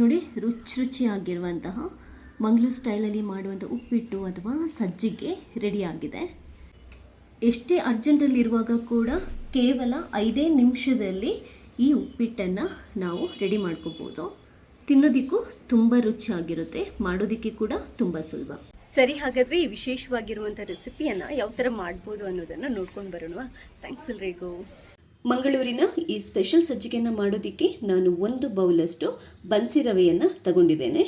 ನೋಡಿ, ರುಚಿ ರುಚಿಯಾಗಿರುವಂತಹ ಮಂಗಳೂರು ಸ್ಟೈಲಲ್ಲಿ ಮಾಡುವಂಥ ಉಪ್ಪಿಟ್ಟು ಅಥವಾ ಸಜ್ಜಿಗೆ ರೆಡಿಯಾಗಿದೆ ಎಷ್ಟೇ ಅರ್ಜೆಂಟಲ್ಲಿರುವಾಗ ಕೂಡ ಕೇವಲ ಐದೇ ನಿಮಿಷದಲ್ಲಿ ಈ ಉಪ್ಪಿಟ್ಟನ್ನು ನಾವು ರೆಡಿ ಮಾಡ್ಕೋಬೋದು. ತಿನ್ನೋದಕ್ಕೂ ತುಂಬ ರುಚಿಯಾಗಿರುತ್ತೆ, ಮಾಡೋದಕ್ಕೆ ಕೂಡ ತುಂಬ ಸುಲಭ. ಸರಿ, ಹಾಗಾದರೆ ಈ ವಿಶೇಷವಾಗಿರುವಂಥ ರೆಸಿಪಿಯನ್ನು ಯಾವ ಥರ ಮಾಡ್ಬೋದು ಅನ್ನೋದನ್ನು ನೋಡ್ಕೊಂಡು ಬರೋಣ ಥ್ಯಾಂಕ್ಸ್ ಎಲ್ರಿಗೂ. ಮಂಗಳೂರಿನ ಈ ಸ್ಪೆಷಲ್ ಸಜ್ಜಿಗೆಯನ್ನು ಮಾಡೋದಕ್ಕೆ ನಾನು ಒಂದು ಬೌಲಷ್ಟು ಬನ್ಸಿ ರವೆಯನ್ನು ತಗೊಂಡಿದ್ದೇನೆ.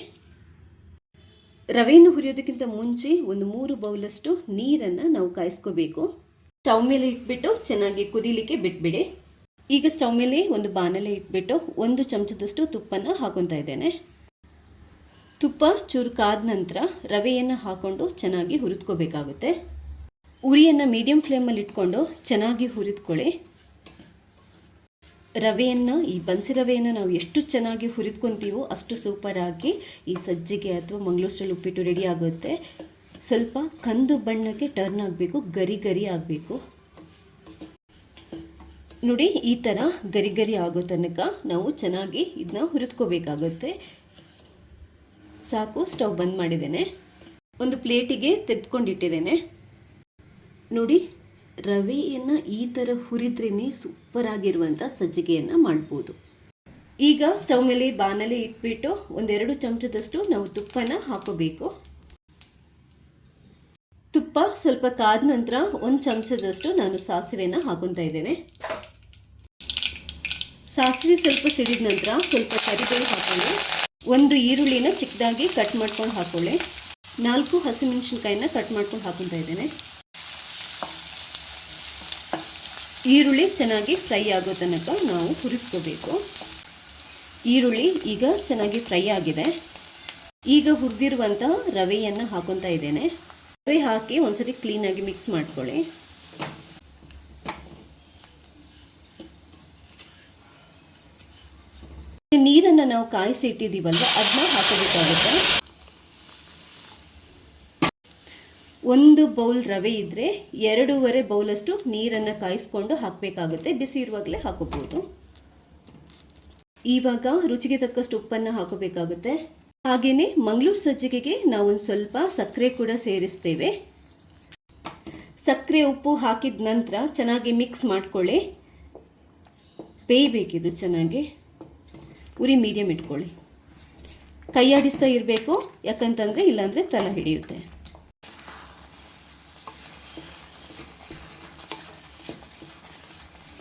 ರವೆಯನ್ನು ಹುರಿಯೋದಕ್ಕಿಂತ ಮುಂಚೆ ಒಂದು ಮೂರು ಬೌಲಷ್ಟು ನೀರನ್ನು ನಾವು ಕಾಯಿಸ್ಕೋಬೇಕು. ಸ್ಟವ್ ಮೇಲೆ ಇಟ್ಬಿಟ್ಟು ಚೆನ್ನಾಗಿ ಕುದಿಲಿಕ್ಕೆ ಬಿಟ್ಬಿಡಿ. ಈಗ ಸ್ಟವ್ ಮೇಲೆ ಒಂದು ಬಾಣಲೆ ಇಟ್ಬಿಟ್ಟು ಒಂದು ಚಮಚದಷ್ಟು ತುಪ್ಪನ್ನು ಹಾಕೊತಾ ಇದ್ದೇನೆ. ತುಪ್ಪ ಚೂರು ಕಾದ ನಂತರ ರವೆಯನ್ನು ಹಾಕೊಂಡು ಚೆನ್ನಾಗಿ ಹುರಿದ್ಕೋಬೇಕಾಗುತ್ತೆ. ಉರಿಯನ್ನು ಮೀಡಿಯಂ ಫ್ಲೇಮಲ್ಲಿ ಇಟ್ಕೊಂಡು ಚೆನ್ನಾಗಿ ಹುರಿದ್ಕೊಳ್ಳಿ. ರವೆಯನ್ನು, ಈ ಬನ್ಸಿ ರವೆಯನ್ನು ನಾವು ಎಷ್ಟು ಚೆನ್ನಾಗಿ ಹುರಿದ್ಕೊತೀವೋ ಅಷ್ಟು ಸೂಪರಾಗಿ ಈ ಸಜ್ಜಿಗೆ ಅಥವಾ ಮಂಗಳೂರು ಉಪ್ಪಿಟ್ಟು ರೆಡಿ ಆಗುತ್ತೆ. ಸ್ವಲ್ಪ ಕಂದು ಬಣ್ಣಕ್ಕೆ ಟರ್ನ್ ಆಗಬೇಕು, ಗರಿ ಗರಿ ಆಗಬೇಕು. ನೋಡಿ, ಈ ಥರ ಗರಿ ಗರಿ ಆಗೋ ತನಕ ನಾವು ಚೆನ್ನಾಗಿ ಇದನ್ನ ಹುರಿದ್ಕೋಬೇಕಾಗುತ್ತೆ. ಸಾಕು, ಸ್ಟವ್ ಬಂದ್ ಮಾಡಿದ್ದೇನೆ. ಒಂದು ಪ್ಲೇಟಿಗೆ ತೆಗೆದುಕೊಂಡಿಟ್ಟಿದ್ದೇನೆ. ನೋಡಿ ರವೆಯನ್ನು ಈ ಥರ ಹುರಿದ್ರೇ ಸೂಪರ್ ಆಗಿರುವಂಥ ಸಜ್ಜಿಗೆಯನ್ನು ಮಾಡ್ಬೋದು. ಈಗ ಸ್ಟವ್ ಮೇಲೆ ಬಾಣಲೆ ಇಟ್ಬಿಟ್ಟು ಒಂದೆರಡು ಚಮಚದಷ್ಟು ನಾವು ತುಪ್ಪನ ಹಾಕೋಬೇಕು. ತುಪ್ಪ ಸ್ವಲ್ಪ ಕಾದ ನಂತರ ಒಂದು ಚಮಚದಷ್ಟು ನಾನು ಸಾಸಿವೆನ ಹಾಕೊತಾ ಇದ್ದೇನೆ. ಸಾಸಿವೆ ಸ್ವಲ್ಪ ಸಿಡಿದ ನಂತರ ಸ್ವಲ್ಪ ಕರಿಬೇವು ಹಾಕೊಳ್ಳಿ. ಒಂದು ಈರುಳ್ಳಿನ ಚಿಕ್ಕದಾಗಿ ಕಟ್ ಮಾಡ್ಕೊಂಡು ಹಾಕೊಳ್ಳಿ. ನಾಲ್ಕು ಹಸಿಮೆಣಸಿನ್ಕಾಯಿನ ಕಟ್ ಮಾಡ್ಕೊಂಡು ಹಾಕೊತಾ ಇದ್ದೇನೆ. ಈರುಳ್ಳಿ ಚೆನ್ನಾಗಿ ಫ್ರೈ ಆಗೋ ತನಕ ನಾವು ಹುರಿಸ್ಕೋಬೇಕು ಈರುಳ್ಳಿ ಈಗ ಚೆನ್ನಾಗಿ ಫ್ರೈ ಆಗಿದೆ. ಈಗ ಹುರಿದಿರುವಂಥ ರವೆಯನ್ನು ಹಾಕೊತಾ ಇದ್ದೇನೆ. ರವೆ ಹಾಕಿ ಒಂದ್ಸರಿ ಕ್ಲೀನಾಗಿ ಮಿಕ್ಸ್ ಮಾಡ್ಕೊಳ್ಳಿ. ನೀರನ್ನು ನಾವು ಕಾಯಿಸಿ ಇಟ್ಟಿದ್ದೀವಲ್ವ ಅದನ್ನ ಹಾಕೋಬೇಕಾಗುತ್ತೆ. ಒಂದು ಬೌಲ್ ರವೆ ಇದ್ದರೆ ಎರಡೂವರೆ ಬೌಲಷ್ಟು ನೀರನ್ನು ಕಾಯಿಸ್ಕೊಂಡು ಹಾಕಬೇಕಾಗುತ್ತೆ. ಬಿಸಿ ಇರುವಾಗಲೇ ಹಾಕೋಬೋದು. ಇವಾಗ ರುಚಿಗೆ ತಕ್ಕಷ್ಟು ಉಪ್ಪನ್ನು ಹಾಕೋಬೇಕಾಗುತ್ತೆ. ಹಾಗೆಯೇ ಮಂಗಳೂರು ಸಜ್ಜಿಗೆಗೆ ನಾವೊಂದು ಸ್ವಲ್ಪ ಸಕ್ಕರೆ ಕೂಡ ಸೇರಿಸ್ತೇವೆ. ಸಕ್ಕರೆ ಉಪ್ಪು ಹಾಕಿದ ನಂತರ ಚೆನ್ನಾಗಿ ಮಿಕ್ಸ್ ಮಾಡ್ಕೊಳ್ಳಿ. ಬೇಯಬೇಕಿದು ಚೆನ್ನಾಗಿ. ಉರಿ ಮೀಡಿಯಮ್ ಇಟ್ಕೊಳ್ಳಿ. ಕೈಯಾಡಿಸ್ತಾ ಇರಬೇಕು. ಯಾಕಂತಂದರೆ ಇಲ್ಲಾಂದರೆ ತಲೆ ಹಿಡಿಯುತ್ತೆ.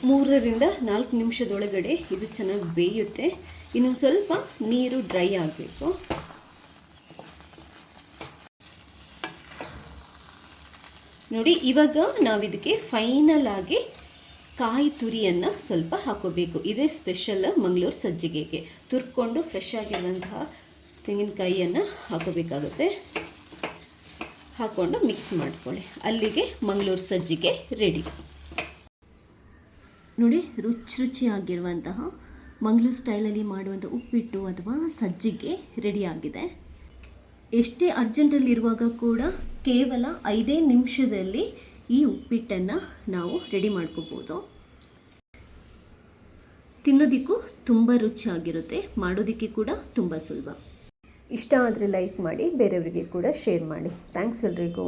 ಮೂರರಿಂದ ನಾಲ್ಕು ನಿಮಿಷದೊಳಗಡೆ ಇದು ಚೆನ್ನಾಗಿ ಬೇಯುತ್ತೆ. ಇನ್ನು ಸ್ವಲ್ಪ ನೀರು ಡ್ರೈ ಆಗಬೇಕು. ನೋಡಿ, ಇವಾಗ ನಾವು ಇದಕ್ಕೆ ಫೈನಲ್ ಕಾಯಿ ತುರಿಯನ್ನು ಸ್ವಲ್ಪ ಹಾಕೋಬೇಕು. ಇದೇ ಸ್ಪೆಷಲ್ ಮಂಗಳೂರು ಸಜ್ಜಿಗೆಗೆ. ತುರ್ಕೊಂಡು ಫ್ರೆಶ್ ಆಗಿರುವಂತಹ ತೆಂಗಿನಕಾಯಿಯನ್ನು ಹಾಕೋಬೇಕಾಗುತ್ತೆ. ಹಾಕ್ಕೊಂಡು ಮಿಕ್ಸ್ ಮಾಡ್ಕೊಳ್ಳಿ. ಅಲ್ಲಿಗೆ ಮಂಗಳೂರು ಸಜ್ಜಿಗೆ ರೆಡಿ ನೋಡಿ, ರುಚಿ ರುಚಿಯಾಗಿರುವಂತಹ ಮಂಗಳೂರು ಸ್ಟೈಲಲ್ಲಿ ಮಾಡುವಂಥ ಉಪ್ಪಿಟ್ಟು ಅಥವಾ ಸಜ್ಜಿಗೆ ರೆಡಿಯಾಗಿದೆ ಎಷ್ಟೇ ಅರ್ಜೆಂಟಲ್ಲಿರುವಾಗ ಕೂಡ ಕೇವಲ ಐದೇ ನಿಮಿಷದಲ್ಲಿ ಈ ಉಪ್ಪಿಟ್ಟನ್ನು ನಾವು ರೆಡಿ ಮಾಡ್ಕೋಬೋದು. ತಿನ್ನೋದಕ್ಕೂ ತುಂಬ ರುಚಿಯಾಗಿರುತ್ತೆ ಮಾಡೋದಕ್ಕೆ ಕೂಡ ತುಂಬ ಸುಲಭ. ಇಷ್ಟ ಆದರೆ ಲೈಕ್ ಮಾಡಿ, ಬೇರೆಯವರಿಗೆ ಕೂಡ ಶೇರ್ ಮಾಡಿ. ಥ್ಯಾಂಕ್ಸ್ ಎಲ್ರಿಗೂ.